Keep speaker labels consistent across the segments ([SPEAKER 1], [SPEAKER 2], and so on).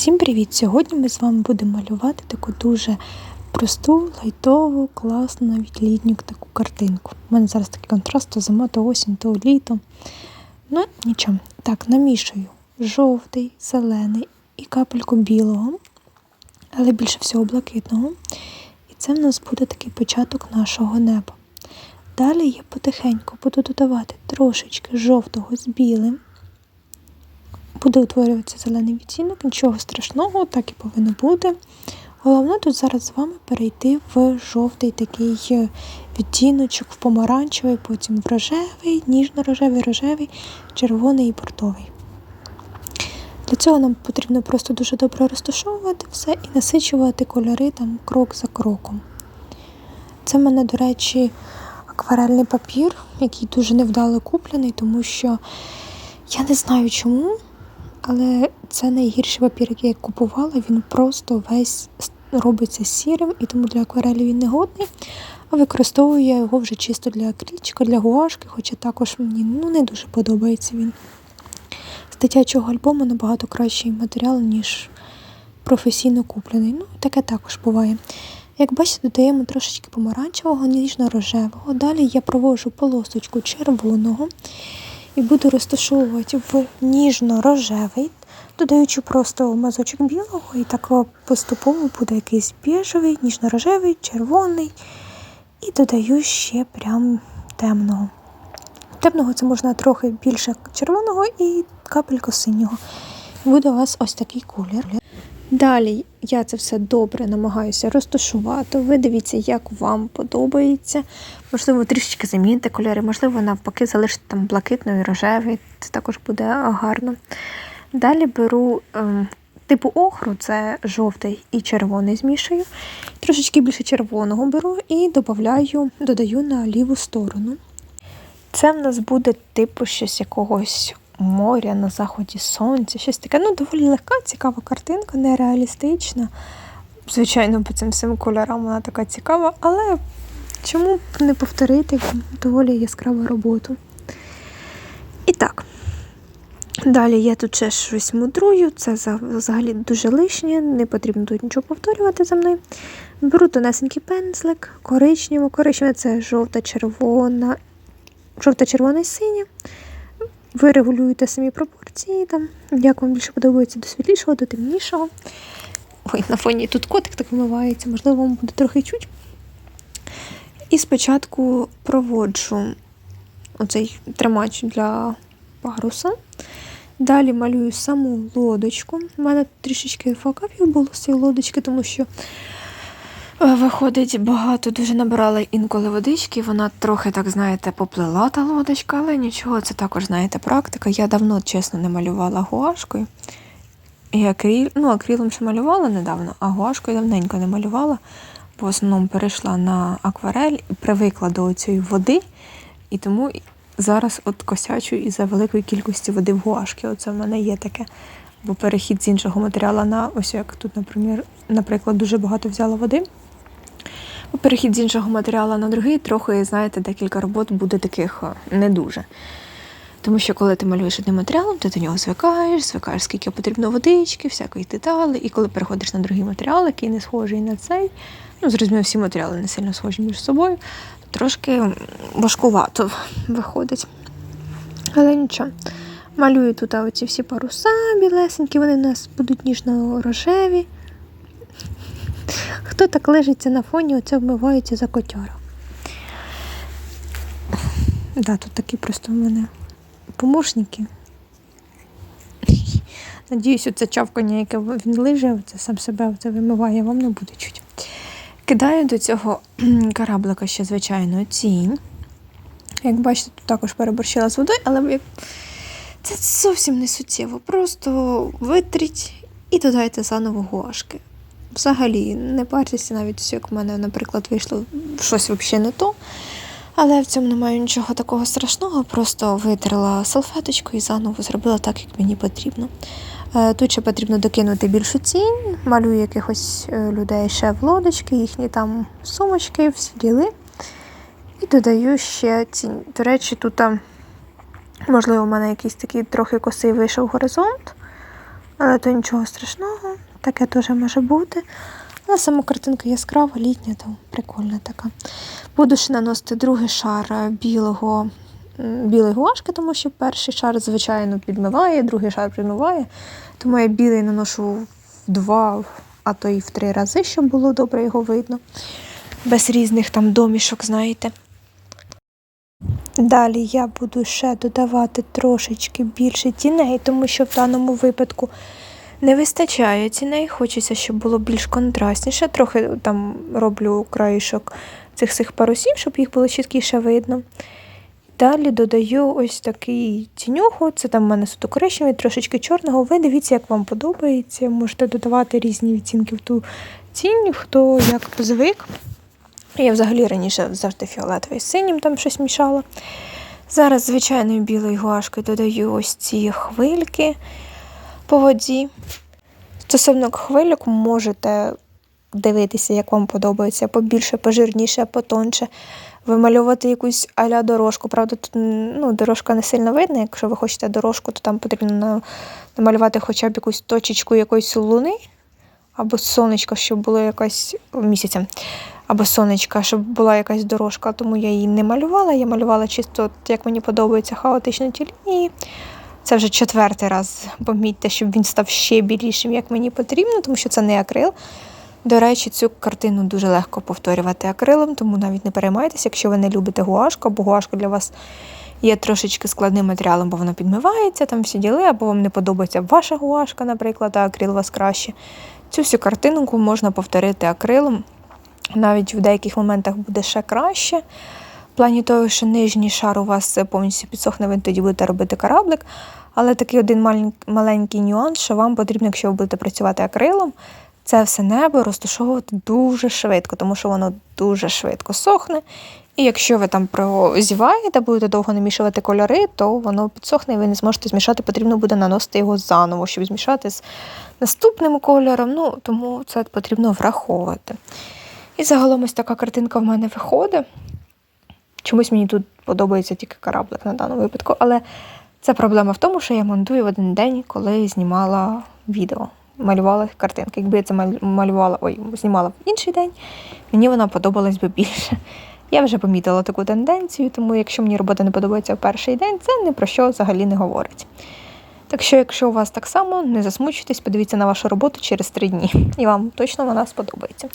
[SPEAKER 1] Всім привіт! Сьогодні ми з вами будемо малювати таку дуже просту, лайтову, класну, навіть літню таку картинку. У мене зараз такий контраст, то зима, то осінь, то літо. Ну, нічого. Так, намішую жовтий, зелений і капельку білого, але більше всього блакитного. І це в нас буде такий початок нашого неба. Далі я потихеньку буду додавати трошечки жовтого з білим. Буде утворюватися зелений відтінок, нічого страшного, так і повинно бути. Головне тут зараз з вами перейти в жовтий такий е, відтіночок, в помаранчевий, потім в рожевий, ніжно-рожевий, рожевий, червоний і портовий. Для цього нам потрібно просто дуже добре розташовувати все і насичувати кольори там крок за кроком. Це в мене, до речі, акварельний папір, який дуже невдало куплений, тому що я не знаю чому. Але це найгірший папір, який я купувала, він просто весь робиться сірим, і тому для акварелі він не годний. А використовую я його вже чисто для акрильчика, для гуашки, хоча також мені ну, не дуже подобається він. З дитячого альбому набагато кращий матеріал, ніж професійно куплений. Ну, таке також буває. Як бачите, додаємо трошечки помаранчевого, ніжно-рожевого. Далі я провожу полосочку червоного і буду розташовувати в ніжно-рожевий, додаючи просто мазочок білого, і так поступово буде якийсь біжевий, ніжно-рожевий, червоний. І додаю ще прям темного. Темного це можна трохи більше червоного і капельку синього. Буде у вас ось такий колір. Далі я це все добре намагаюся розташувати. Ви дивіться, як вам подобається. Можливо, трішечки заміните кольори, можливо, навпаки, залишите там блакитний рожевий, це також буде гарно. Далі беру ем, типу охру, це жовтий і червоний змішую. Трошечки більше червоного беру і додаю, додаю на ліву сторону. Це в нас буде типу щось якогось моря на заході сонця, щось таке. Ну, доволі легка, цікава картинка, нереалістична. Звичайно, по цим всім кольорам вона така цікава, але чому б не повторити доволі яскраву роботу? І так. Далі я тут ще щось мудрую, це взагалі дуже лишнє, не потрібно тут нічого повторювати за мною. Беру тонесенький пензлик, коричневу, коричневе це жовта-червона, жовта-червона синя. Ви регулюєте самі пропорції, там, як вам більше подобається до світлішого, до темнішого. Ой, на фоні тут котик так вмивається, можливо, вам буде трохи чуть. І спочатку проводжу оцей тримач для паруса. Далі малюю саму лодочку. У мене трішечки факапів було з цієї лодочки, тому що виходить, багато дуже набирала інколи водички. Вона трохи, так знаєте, поплила та лодочка, але нічого, це також, знаєте, практика. Я давно, чесно, не малювала гуашкою. І акрил, ну, акрилом ще малювала недавно, а гуашкою давненько не малювала. В основному перейшла на акварель і привикла до цієї води. І тому зараз от косячу із за великої кількості води в гуашки. Оце в мене є таке. Бо перехід з іншого матеріалу на ось як тут, наприклад, наприклад, дуже багато взяла води. Бо перехід з іншого матеріалу на другий, трохи, знаєте, декілька робот буде таких не дуже. Тому що, коли ти малюєш одним матеріалом, ти до нього звикаєш, звикаєш, скільки потрібно водички, всякої деталі. І коли переходиш на другий матеріал, який не схожий на цей, ну, зрозуміло, всі матеріали не сильно схожі між собою, трошки важкувато виходить. Але нічого. Малюю тут оці всі паруса білесенькі, вони у нас будуть ніжно-рожеві. Хто так лежиться на фоні, оце вмивається за котяра. Да, тут такі просто в мене помощники. Надіюсь, оце чавкання, яке він лиже, це сам себе це вимиває, вам не буде чуть. Кидаю до цього кораблика ще, звичайно, тінь. Як бачите, тут також переборщила з водою, але це зовсім не суттєво. Просто витріть і додайте заново гуашки. Взагалі, не парьтеся навіть, як в мене, наприклад, вийшло щось взагалі не то. Але в цьому немає нічого такого страшного, просто витерла салфеточку і заново зробила так, як мені потрібно. Е, тут ще потрібно докинути більшу тінь, малюю якихось е, людей ще в лодочки, їхні там сумочки, всі діли. І додаю ще тінь. До речі, тут, можливо, у мене якийсь такий трохи косий вийшов горизонт, але то нічого страшного. Таке теж може бути. Але сама картинка яскрава, літня, то прикольна така. Буду ще наносити другий шар е, білого, білої гуашки, тому що перший шар, звичайно, підмиває, другий шар підмиває. Тому я білий наношу в два, а то і в три рази, щоб було добре його видно. Без різних там домішок, знаєте. Далі я буду ще додавати трошечки більше тіней, тому що в даному випадку не вистачає тіней. Хочеться, щоб було більш контрастніше. Трохи там роблю краєшок цих цих парусів, щоб їх було чіткіше видно. Далі додаю ось такий тінюху. Це там в мене суто коричневий, трошечки чорного. Ви дивіться, як вам подобається. Можете додавати різні відцінки в ту тінь, хто як звик. Я взагалі раніше завжди фіолетовий з синім там щось мішала. Зараз звичайною білою гуашкою додаю ось ці хвильки по воді. Стосовно хвильок можете дивитися, як вам подобається, побільше, пожирніше, потонше. Вимальовувати якусь аля дорожку. Правда, тут ну, дорожка не сильно видна. Якщо ви хочете дорожку, то там потрібно намалювати хоча б якусь точечку якоїсь луни або сонечко, щоб було якась місяця, або сонечка, щоб була якась дорожка. Тому я її не малювала. Я малювала чисто, як мені подобається, хаотично ті лінії. Це вже четвертий раз. Помітьте, щоб він став ще білішим, як мені потрібно, тому що це не акрил. До речі, цю картину дуже легко повторювати акрилом, тому навіть не переймайтеся, якщо ви не любите гуашку, або гуашка для вас є трошечки складним матеріалом, бо вона підмивається, там всі діли, або вам не подобається ваша гуашка, наприклад, а акрил у вас краще. Цю всю картинку можна повторити акрилом. Навіть в деяких моментах буде ще краще. Плані того, що нижній шар у вас повністю підсохне, ви тоді будете робити кораблик. Але такий один маленький нюанс, що вам потрібно, якщо ви будете працювати акрилом, це все небо розташовувати дуже швидко, тому що воно дуже швидко сохне. І якщо ви там прозіваєте, будете довго намішувати кольори, то воно підсохне і ви не зможете змішати. Потрібно буде наносити його заново, щоб змішати з наступним кольором. Ну, тому це потрібно враховувати. І загалом ось така картинка в мене виходить. Чомусь мені тут подобається тільки кораблик на даному випадку, але це проблема в тому, що я монтую в один день, коли знімала відео, малювала картинки. Якби я це малювала, ой, знімала в інший день, мені вона подобалась би більше. Я вже помітила таку тенденцію, тому якщо мені робота не подобається в перший день, це ні про що взагалі не говорить. Так що, якщо у вас так само, не засмучуйтесь, подивіться на вашу роботу через три дні, і вам точно вона сподобається.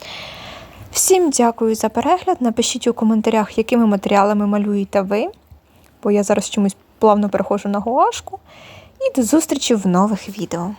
[SPEAKER 1] Всім дякую за перегляд. Напишіть у коментарях, якими матеріалами малюєте ви, бо я зараз чомусь плавно перехожу на гуашку. І до зустрічі в нових відео.